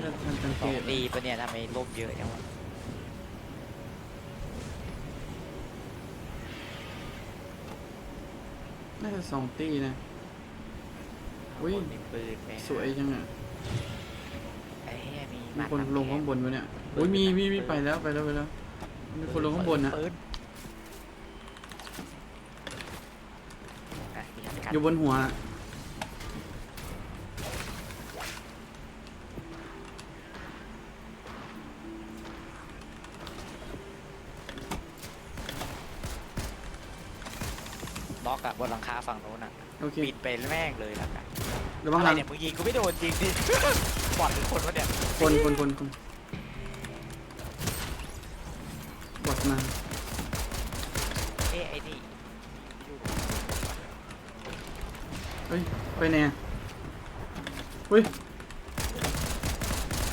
ไม่ทันทันสังสเกองตตีปะเนี่ยทำไมล่มเยอะจังวะน่าจะสองตีนะ อุ้ยคนมีปืนไหมสวยจังอะ ไอ้เหี้ยมีมีคนหกลงข้างบนวะเนี่ยอุ้ยมีมีมีไปแล้วไปแล้วไปแล้ว มีคนลงข้างบนนะ ปือะมีอันกันอยู่บนหัว อะโอเคปิดไปแม่งเลยแล้วกันระวังอะหไรลังเนี่ยมึงยิงกูไม่โดนจริงดิ บอดหรือคนวะเนี่ยคนคนคนคนบอดมาเอ้ไอ้นี่อยู่เฮ้ยไปไหนอะเฮ้ย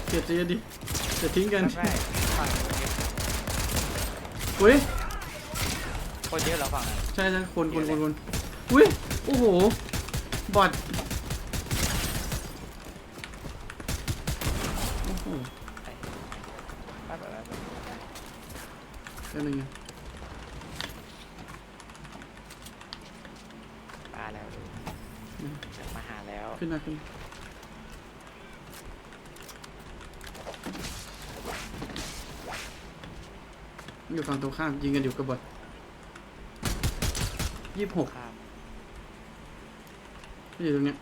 เกลียดจะดิจะทิ้งกันไม่ฝั่งนู้นเยอะเฮ้ยคนเยอะเหรอฝั่งนั้นใช่ใช่คนคนคนคนอุ้ย โอ้โห บอดโอ้โหไปไปไปไปไปแป๊บนึงมาแล้วมาหาแล้วขึ้นมาขึ้นมาอยู่ฝั่งตรงข้ามยิงกันอยู่กับบอดยี่สิบหก ข้าม อยู่ตรงเนี้ย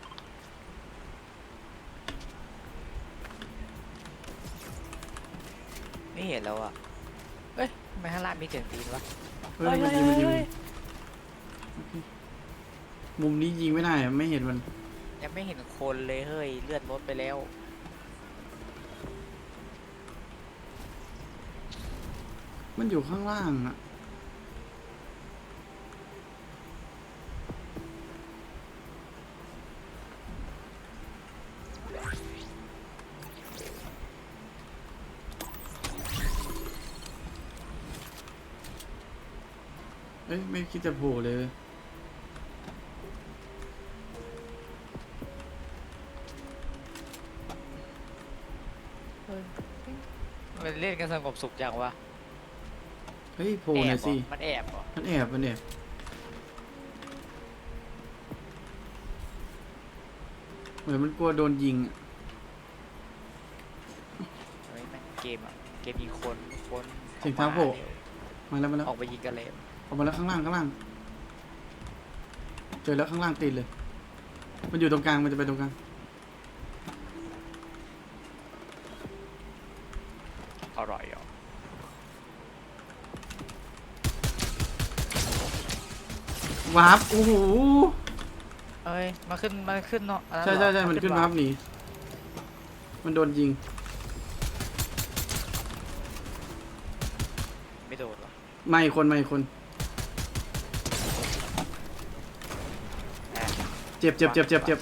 ไม่เห็นแล้วอะเอ้ยทำไมข้างล่างมีเสียงตีนวะ เฮ้ยมันยิงมันยิงเฮ้ย มุมนี้ยิงไม่ได้อะไม่เห็นมัน ยังไม่เห็นคนเลยเฮ้ยเลือดลดไปแล้วมันอยู่ข้างล่างอะ อ้ย ไม่คิดจะโผล่เลย มันเล่นกันสงบสุขจังวะเฮ้ยโผล่หน่อยสิ มันแอบเหรอมันแอบมันแอบเหมือนมันกลัวโดนยิงอะเฮ้ยแม่งเกมอะเกมยิงคนคนเสียงเท้าโผล่มาแล้วมาแล้ว ออกไปยิงกันเลย ออกมาแล้วข้างล่างข้างล่าง เจอแล้วข้างล่างติดเลย มันอยู่ตรงกลางมันจะไปตรงกลาง อร่อยเหรอวาร์ปโอ้โห เอ้ยมาขึ้นมาขึ้นเนาะอันนั้นใช่เหรใช่อใช่มันขึ้นวาร์ปหนี มันโดนยิง ไม่โดดวะไม่คนไม่คน เจ็บเจ็บเจ็บเจ็บเจ็บ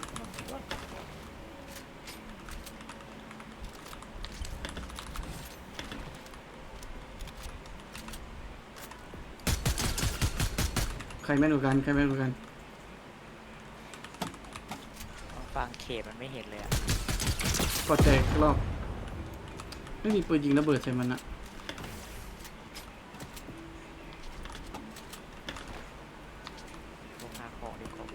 ใครแม่นกว่ากันใครแม่นกว่ากันฟังเขตมันไม่เห็นเลยอะกดแตกรอบ ไม่มีปืนยิงระเบิดใส่มันอะ ลงหาของดีกว่า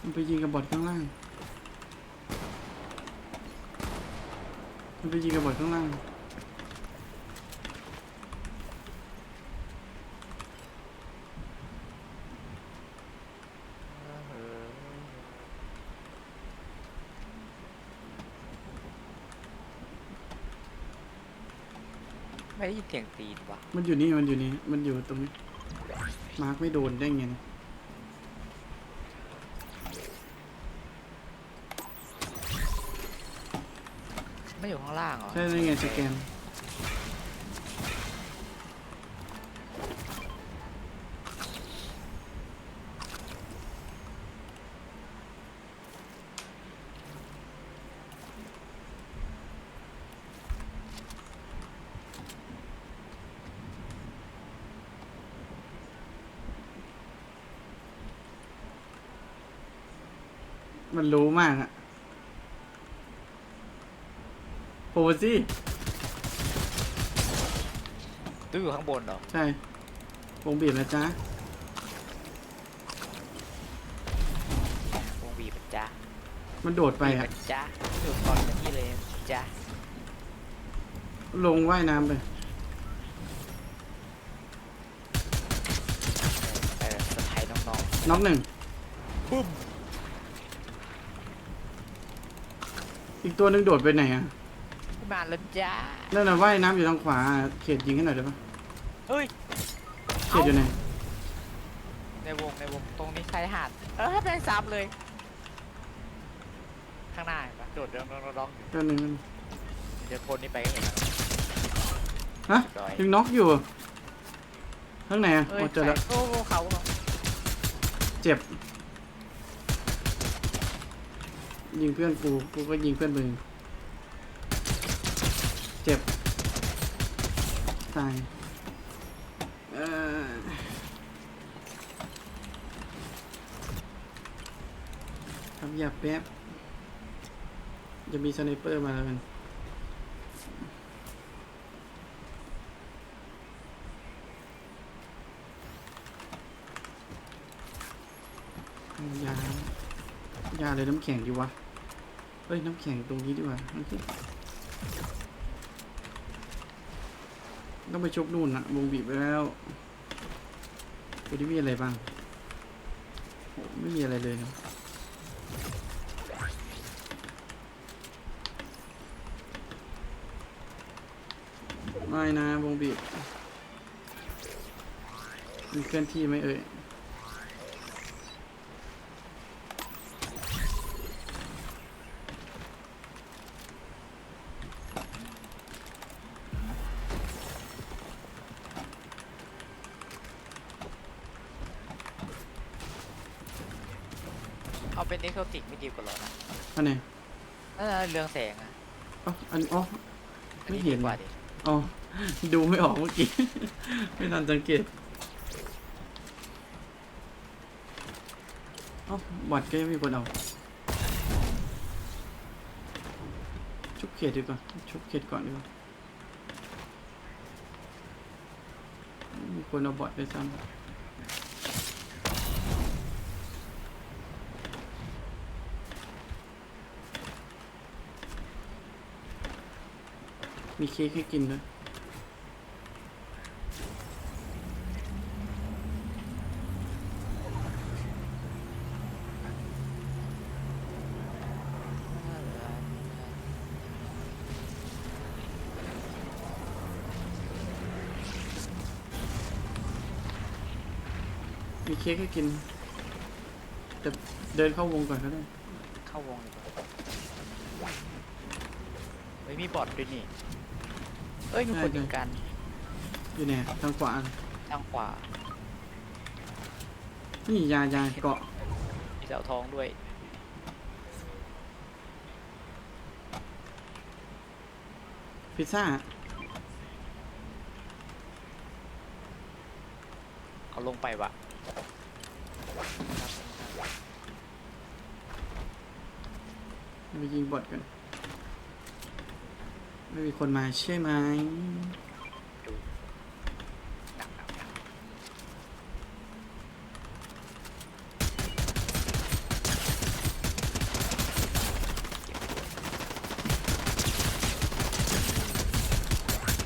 มันไปยิงกั บบอทข้างล่างมันไปยิงกับบอทข้างล่างเออไม่ได้ยินเสียงตีนว่ะ มันอยู่นี่ มันอยู่นี่ มันอยู่ตรงนี้ มาร์กไม่โดนได้ไงนะ ไม่อยู่ข้างล่างหรอ ใช่ได้ไงสแกนมันรู้มากอะ โผล่สิตู้อยู่ข้างบนเหรอใช่วงบีบนะจ๊ะวงบีบจ้ามันโดดไปอะจ้าอยู่ก่อนที่เลยจ้าลงว่ายน้ำไป เออสไตล์น้องน็อกหนึ่งๆปุ๊บอีกตัวหนึ่งโดดไปไหนอะ มาแล้วจ้านั่นน่ะว่ายน้ำอยู่ทางขวา เขตยิงให้หน่อยได้ปะเฮ้ย เขตอยู่ไหน ในวงในวงตรงนี้ชายหาด เออแม่งซ้ำเลย ข้างหน้าเห็นปะโดดร้องร้องร้องอยู่ตัวหนึ่งเดี๋ยวพ้นนี่ไปก็เห็นแล้วฮะร้อยยังน็อกอยู่ ข้างไหนอะเอ้ยโอ้เจอแล้วใส่โอ้โหเขาเขาเจ็บ ยิงเพื่อนกู กูก็ยิงเพื่อนมึง เจ็บ ตายทำยาแป๊บ จะมีสไนเปอร์มาแล้วกันยายาเลยน้ำแข็งดีวะ เฮ้ย น้ำแข็งตรงนี้ดีกว่ามันคือ ต้องไปชกนู่นนะวงบีบไปแล้วตัวนี้มีอะไรบ้างโอ้ไม่มีอะไรเลยนะไม่นะวงบีบมีเคลื่อนที่ไหมเอ่ย โซติกไม่ดีกว่าเหรอนะอันไหนนั่นนะเรืองแสงอะอ๋ออันอ๋อ อันไม่นี้เห็ดีน กว่าดิอ๋อ ดูไม่ออกเมื่อกี้ ไม่ทันสังเกตเอ๋อบอดก็ยังมีคนเอาชุบเขตดีกว่าชุบเขตก่อนดีกว่ามีคนเอาบอดไปซ้ำ มีเค้กให้กินด้วยมีเค้กให้กิน แต่เดินเข้าวงก่อนก็ได้ เข้าวงดีกว่าเฮ้ยมีบอทด้วยนี่ เอ้ยมีคนยิงกันอยู่ไหนทางขวาทางขวานี่ยายาเกาะมีเสาทองด้วยพิซซ่าเขาลงไปวะไปยิงบอดกัน ไม่มีคนมาใช่ไหม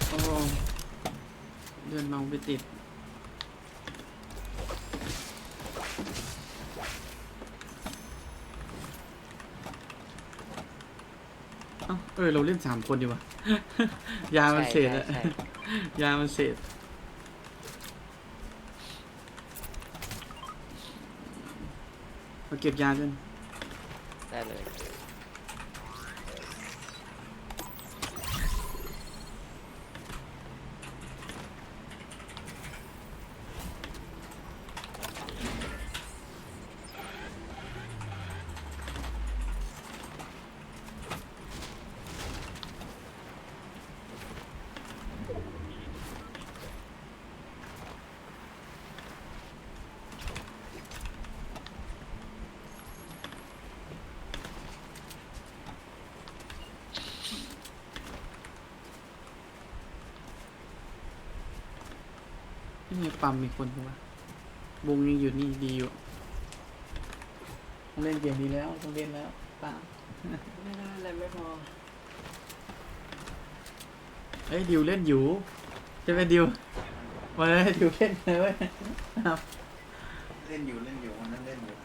โอ้เดินมองไปติด เอ้าเออเราเล่นสามคนดีกว่ายามันเศษใช่อะใช่ใช่ ยามันเศษ มาเก็บยาด้วยได้เลย นี่ไงปั๊มมีคนปะวะวงยังอยู่นี่ดีอยู่ต้องเล่นเกมนี้แล้วต้องเล่นแล้วปั๊มไม่ได้อะไรไม่พอเอ้ยดิวเล่นอยู่ใช่ไหมดิวมาเลยดิวเล่นเลยเว้ยเอาเล่นอยู่เล่นอยู่วันนั้นเล่นอยู่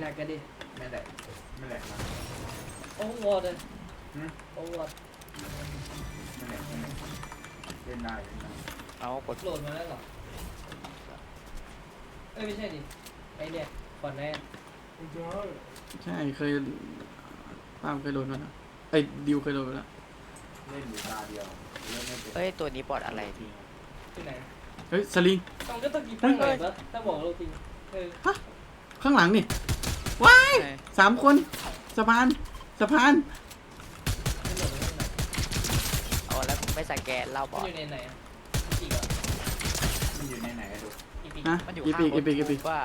แหลกกันดิไม่แหลกไม่แหลกนะโอ้วอร์ดเลยหืมโอ้วอร์ดไม่แหลกไม่แหลกเล่นได้เล่นได้เอากดโหลดมาแล้วเหรอ เอ้ยไม่ใช่ดิไอเนี่ยก่อนแน่ใช่เคยปั๊มเคยโดนมาแล้วไอ้ยดิวเคยโดนมาแล้วเล่นอยู่ตาเดียวเล่นไม่เป็นเอ้ย ตัวนี้บอดอะไรพี่ที่ไหนเฮ้ยสลิงต้องก็ต้องกินตั้งไหนปะถ้าบอกเราจริงเออข้างหลังนี่ว้ายเอ้ยสามคนสะพานสะพานไม่โหลดมาที่ไหนเอาแล้วไม่สแกนเล่าบมัอนดอยู่ในไหนอะอีกเหรอ มันอยู่ในไหนอะดูอีกปีนะมันอยู่อีข้างปีกรอีถปีกอีปีก ว่า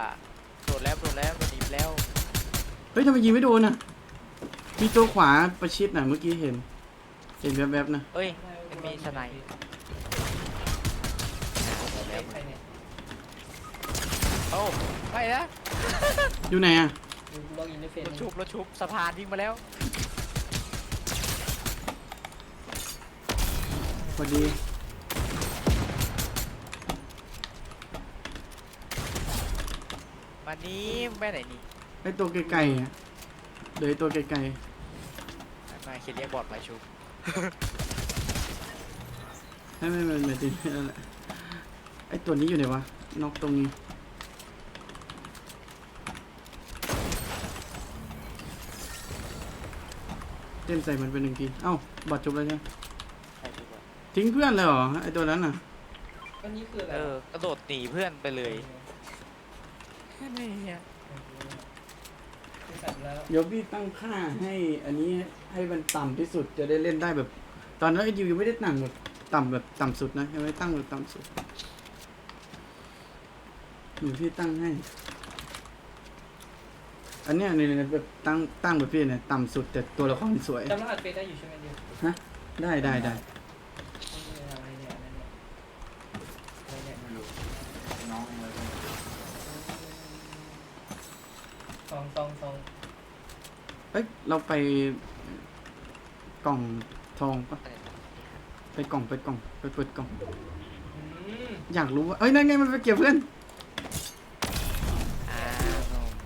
โดดแล้วโดดแล้วโดดดีแล้วเฮ้ยทำไมยิงไม่โดนอะ มีตัวขวาประชิดน่ะเมื่อกี้เห็น เห็นแวบๆนะ เอ้ยมันมีสไนด์โดดแล้วใครเนี่ยโอ้ไปนะอยู่ไหนอะดูล็อกอินในเฟซรถชุบรถชุบสะพานวิ่งมาแล้วพอดี มานี้ไปไหนนี่ไอ้ตัวไกลๆอะเดี๋ยวไอ้ตัวไกลมาเขียนเรียกบอดมาชุบๆให้ไม่ไม่ไม่ถึงนั่นแหละไอ้ตัวนี้อยู่ไหนวะนอกตรงนี้เต้นใส่มันเป็นหนึ่งทีเอ้าบอดจบแล้วใช่ไหมใครชุบวะทิ้งเพื่อนเลยเหรอไอ้ตัวนั้นน่ะอันนี้คืออะไรเออกระโดดหนีเพื่อนไปเลย แค่นี้อะคือสัตว์แล้วเดี๋ยวพี่ตั้งค่าให้อันนี้ให้มันต่ำที่สุดจะได้เล่นได้แบบ ตอนนั้นไอ้ดิวยังไม่ได้ตั้งแบบต่ำแบบต่ำสุดนะยังไม่ได้ตั้งแบบต่ำสุดเดี๋ยวพี่ตั้งให้ อันเนี้ยในในแบบตั้งตั้งแบบพี่เนี่ยต่ำสุดแต่ตัวละครสวยจำรหัสเฟซได้อยู่ใช่ไหมดิวได้ได้ได้ นี่อะไรเนี่ยอะไรเนี่ยอะไรเนี่ย ไม่รู้น้องเองเลย ส องสองสองเอ้ยเราไปกล่องทองปะอะไรนะไปกล่องไปกล่องไปเปิดกล่อง อืมอยากรู้ว่าเอ้ยนั่นไงมันไปเก็บเพื่อนอ้าว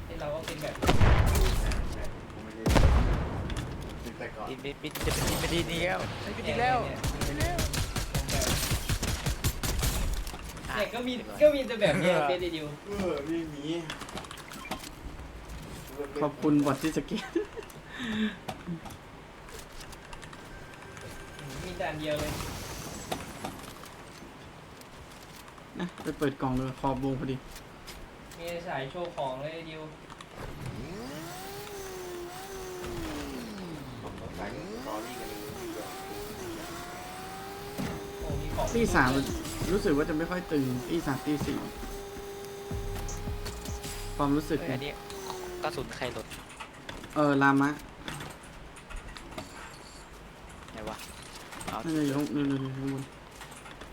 นี่เราก็เป็นแบบใช่ผมไม่ได้ติดแต่ก่อนบินบินบินจะเป็นบินไปดีนี้แล้วไปบินอีกแล้วเนี่ยบินแล้วแบบอะเนี่ยก็มีดีว่าก็มีแต่แบบเนี้ยเฟซดิวเออไม่มี ขอบคุณบอทที่สเก็ตอืมมีแต่อันเดียวเลยนะไปเปิดกล่องเลยขอบวงพอดี มีสายโชว์ของเลยดิวผมต้องใช้สตอรี่กันเลยโอ้มีของตีสามรู้สึกว่าจะไม่ค่อยตึงตีสามตีสี่ความรู้สึกเอ้ยอันนะนี้ กระสุนใครหล่นเออลามะไหนวะเอาน่าจะอยู่ข้างนู่นนู่นข้างบน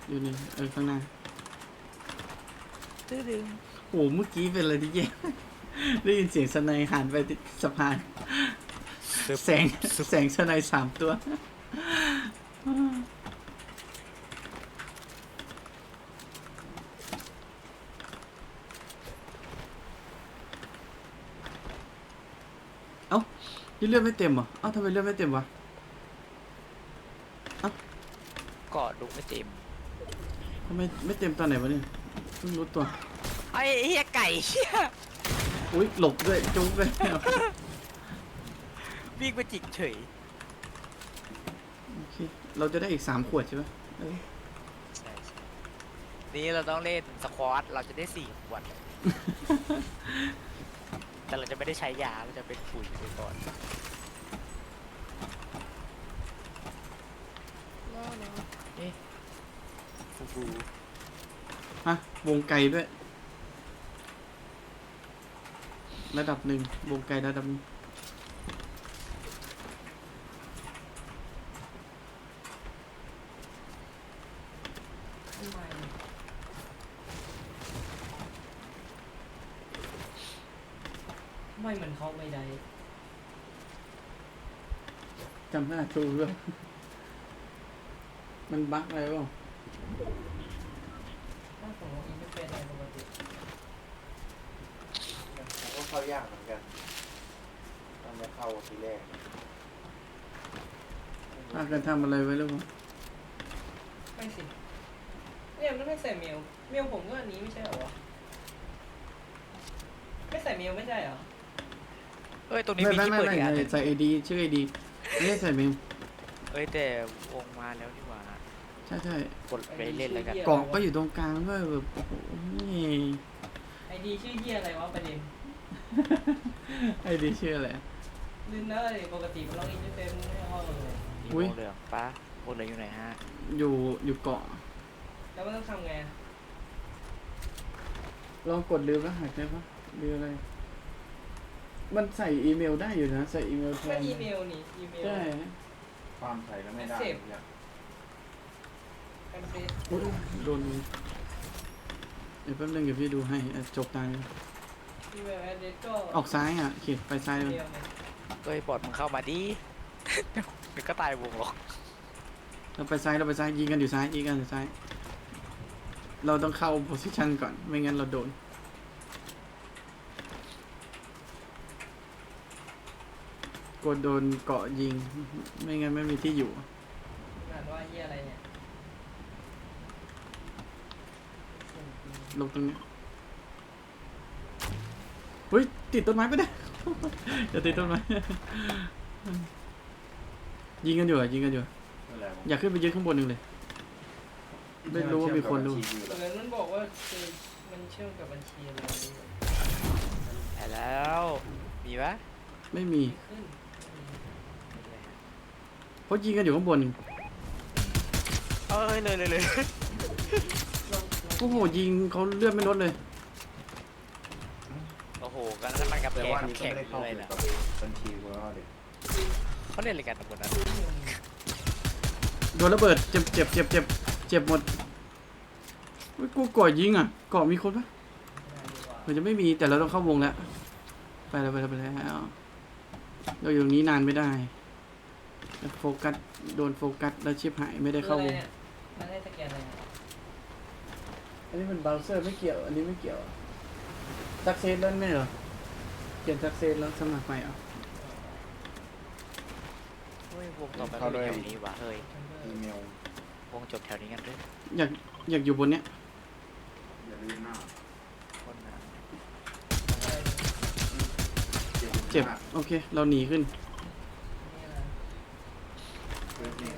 อยู่นี่เออข้างหน้าตื้อดึงโอ้เมื่อกี้เป็นอะไรที่แย่ ได้ยินเสียงสไนยหันไปที่สะพาน แสงแสงสไนยสามตัว เอ้า นี่เลือดไม่เต็มเหรอเอ้าทำไมเลือดไม่เต็มวะเกาะดูไม่เต็มทำไมไม่เต็มตอนไหนวะเนี่ยเพิ่งรู้ตัว ไอ้เหี้ยไก่เหี้ยอุ้ยหลบด้วยจุ๊บเลยวิ่งไปจิกเฉยโอเคเราจะได้อีกสามขวดใช่ไหมเออใช่ใช่นี่เราต้องเล่นสควอตเราจะได้สี่ขวด แต่เราจะไม่ได้ใช้ยาเราจะเป็นปุ๋ยไปก่อนเอ๊ะฟูฟูฮะวงไกลด้วย ระดับหนึ่งวงไกลระดับหนึ่ง มมันเข้าไม่ได้ จำหน้าถูกด้วยมันบั๊กอะไรวะถ้าผมลงอินเทอร์เฟซในปกติมันก็เข้ายากเหมือนกันต้องไม่เข้าทีแรกพากันทำอะไรไว้หรือเปล่าไม่สิเนี่ยมันไม่ใส่เมลเมลผมก็อันนี้ไม่ใช่เหรอวะไม่ใส่เมลไม่ใช่เหรอเอ้ยตรงนี้ไม่มีไม่ที่ไม่เปิดอีกอันหไม่นึ่งใส่ไอดีชื่อไอดี ไม่ได้ใส่เมลเอ้ยแต่วงมาแล้วนี่หว่าใช่ใช่กดไปเล่นแล้วกันเกาะก็อยู่ตรงกลางด้วยแบบโอ้โหนี่ไอดีชื่อเฮียอะไรวะประเด็นไอดีชื่ออะไร ลืมแล้วเลยปกติมันลงอินเทอร์เฟซมันไม่เข้าเลยมีอุ๊วยงเหลืองปะวงเหลืองอยู่ไหนฮะอยู่อยู่เกาะ แล้วมันต้องทำไงอะลองกดลืมรหัสได้ปะหรืออะไร มันใส่อีเมลได้อยู่นะ ใส่อีเมลแทมันนอีเมลนี่อีเมลใช่ความใส่แล้วไม่ได้ Accept เนี่ยแอนเฟซอุ๊ยโดนมือเดี๋ยวแป๊บนึงเดี๋ยวพี่ดูให้อะจบตายอีเมลแอดเดรสก็ออกซ้ายอะเขียนไปซ้ายเลยเมลไงเอ้ยบอดมึงเข้ามาดิเดี๋ยวก็ตายวงหรอกเราไปซ้ายเราไปซ้ายยิงกันอยู่ซ้ายยิงกันอยู่ซ้าย เราต้องเข้าโพสิชันก่อน ไม่งั้นเราโดน กดโดนเกาะยิง ไม่งั้นไม่มีที่อยู่ อ่านว่าเฮียอะไรเนี่ยลงตรงนี้เฮ้ยติดต้นไม้ไปได้อย่าติดต้นไม้ ยิงกันอยู่อะยิงกันอยู่นั่นแหละอยากขึ้นไปยืนข้างบนหนึ่งเลย ไม่รู้ว่ามีคนรู้เหมือนมันบอกว่าคือมันเชื่อมกับบัญชีอะไรไม่รู้ไปแล้ว มีปะไม่มีไม่ขึ้น เพราะยิงกันอยู่ข้างบน เอ้ยเลยเลยเลยโอ้โหยิงเขาเลือดไม่ลดเลย โอ้โหกันนั้นมันกับแต่แข่งว่ากับนี่ก็แข่งไม่ได้เข้าเลยถึงนะกับบัญชีกูแล้วเด็กเขาเล่นอะไรกันตรงนั้นโดนระเบิดเจ็บเจ็บเจ็บเจ็บเจ็บหมดเฮ้ยกูก่อยิงอะก่อมีคนปะมันจะไม่มีแต่เราต้องเข้าวงแล้ว ไปแล้วไปแล้วไปแล้วเราอยู่ตรงนี้นานไม่ได้ โฟกัสโดนโฟกัสแล้วชิบหายไม่ได้เข้าวงมันให้สแกนอะไรเนี่ยอันนี้มันเบราว์เซอร์ไม่เกี่ยว อันนี้ไม่เกี่ยวซักเซสแล้วไม่เหรอเปลี่ยนซักเซสแล้วสมัครใหม่เหรอเฮ้ยวงต่อไปไม่เป็นแถวนี้วะเฮ้ยอีเมลวงจบแถวนี้กันด้วยอยากอยากอยู่บนเนี้ยอย่าลืมหน้าคนนะเจ็บโอเค เราหนีขึ้นนี่อะไร เจ็บนี่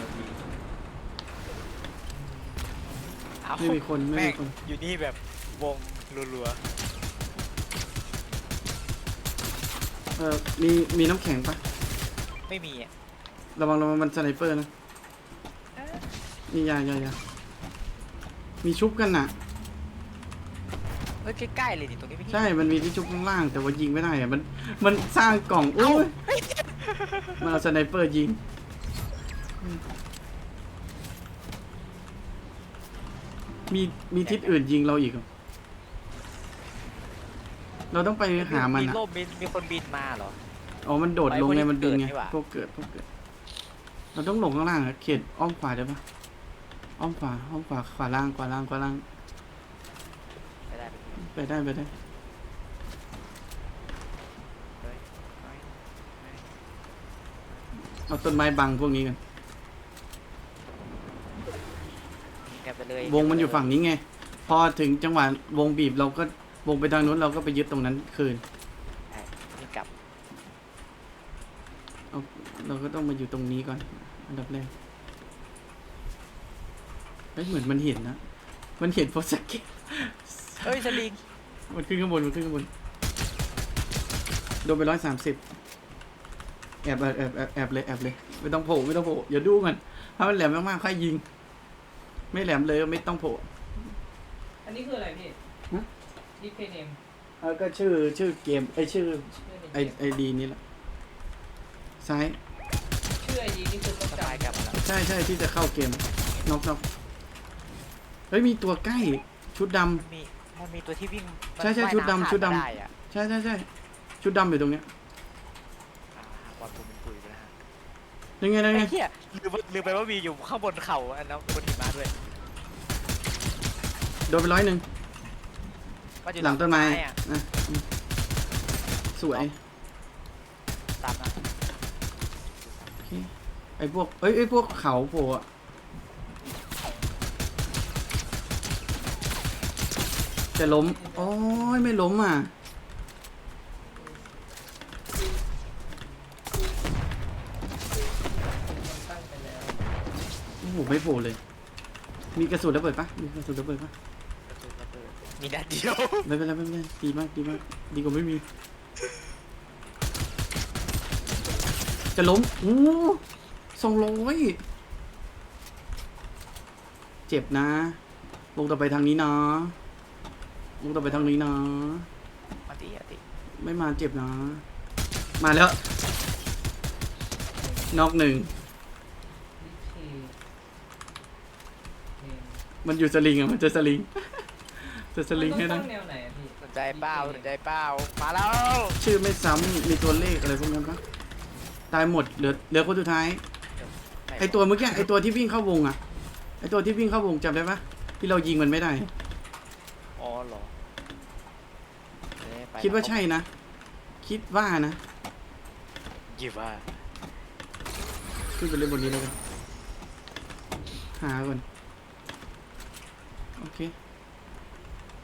นาที เอ้า ไม่มีคนไม่แม่มีงคนอยู่นี่แบบวงรัวเออมีมีน้ำแข็งปะๆ ไม่มีอะระวังระวังมันสไนเปอร์นะนี่ยายายามีชุบกันน่ะ เฮ้ยใกล้ๆเลยดิตรงนี้ไม่ใช่ มันมีที่ชุบข้างล่างแต่ว่ายิงไม่ได้อะมันมันสร้างกล่องอุ้ยมันเอาสไนเปอร์ยิง มีมีทิศอื่นยิงเราอีกเหรอเราต้องไปหามันมีอะ ร่มมีมีคนบินมาเหรอ อ๋อ มันโดดลงไงไปพวกมันดึงไงเกิดนี่หว่า พวกเกิด พวกเกิด เราต้องลงข้างล่างอะเขตอ้อมขวาได้ปะอ้อมขวา อ้อมขวา ขวาล่าง ขวาล่าง ขวาล่าง ไม่ได้ไปได้ ไปได้เฮ้ยไม่เอาต้นไม้บังพวกนี้กัน ยิงกันไป เลยวงมันอยู่ฝั่งนี้ไง พอถึงจังหวะวงบีบเราก็วงไปทางนู้นเราก็ไปยึดตรงนั้นคืนใช่ยิงกลับเอาเราก็ต้องมาอยู่ตรงนี้ก่อน อันดับแรกเฮ้ยเหมือนมันเห็นนะ มันเห็นโพสเกตเฮ้ยสลิงมันขึ้นข้างบนมันขึ้นข้างบนโดนไปร้อยสามสิบแอบแอบแอบแอบแอบเลยแอบเลยไม่ต้องโผล่ไม่ต้องโผล่อย่าดูมันถ้ามันแหลมมากๆค่อยยิง ไม่แหลมเลยก็ไม่ต้องโผล่อันนี้คืออะไรพี่ฮะดิเพย์เนมเออก็ชื่อชื่อเกมไอยชื่อชื่อในไอเกมไอดีนี่แหละซ้ายชื่อไอดีนี่คือต้องสจบายกลับมาแล้วใช่ใช่ที่จะเข้าเกมนกนกเฮ้ยมีตัวใกล้ชุดดำ มันมีมันมีตัวที่วิ่งมันใช่ใช่ว่ายชุดดำน้ำผ่านชุดดำมาไอะใช่ใช่ใช่ชุดดำอยู่ตรงเนี้ย อ่าบอลผมเป็นปุ๋ยไปแล้วฮะ ยังไงยังไงไอ้เหี้ยลืมไปลืมไปว่ามีอยู่ข้างบนเขาอันนั้นบนหิมะด้วยโดนไปร้อยหนึ่งว่าอยู่หลังต้นไม้อะ อะอืมสวย ตามนะโอเคไอ้พวก เอ้ยไอ้พวกเขาโผล่อะจะล้ม โอ้ยไม่ล้มอะ มันตั้งไปแล้ว โอ้โหไม่โผล่เลย มีกระสุนระเบิดปะมีกระสุนระเบิดปะมีนัดเดียวไม่เป็นไรไม่เป็นไรดีมากดีมากดีกว่าไม่มี จะล้มอู้สองร้อยเจ็บนะวงต่อไปทางนี้นะวงต่อไปทางนี้นะ มาติมาติไม่มาเจ็บนะ มาแล้วนอกหนึ่ง วิธีเพลง มันอยู่สลิงอะมันจะสลิง จะสลิงให้มันต้ได้องตั้งแนวไหนอะพี่สนใจเปล่าสนใจเปล่ามาแล้วชื่อไม่ซ้ำมีตัวเลขอะไรพวกนั้นปะตายหมดเหลือเหลือคนสุดท้าย ไอตัวเมื่อกี้ไอตัวที่วิ่งเข้าวงอะ ไอตัวที่วิ่งเข้าวงจำได้ปะที่เรายิงมันไม่ได้ อ๋อเหรอเอ๊ะไปคิดว่าใช่นะ คิดว่านะคิดว่า ขึ้นไปเล่นบนนี้แล้วกันหาก่อน โอเค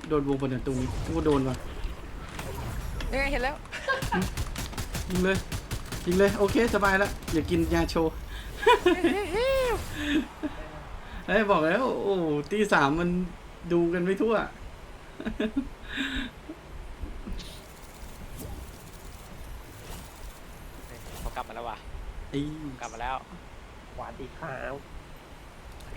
โดนวงบนเนี่ยตรงนี้กูโดนว่ะนี่ไงเห็นแล้ว ยิงเลย ยิงเลย โอเค สบายแล้วอย่ากินยาโชว์ไอ้ยบอกแล้วโอ้ตีสามมันดูกันไม่ทั่ว เขากลับมาแล้วว่ะไอ้กลับมาแล้ว หวานดีขาว